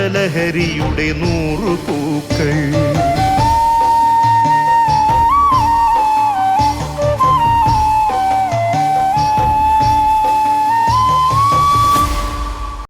പൂക്കൾ ജീവിത ലഹരിയുടെ നൂറു പൂക്കൾ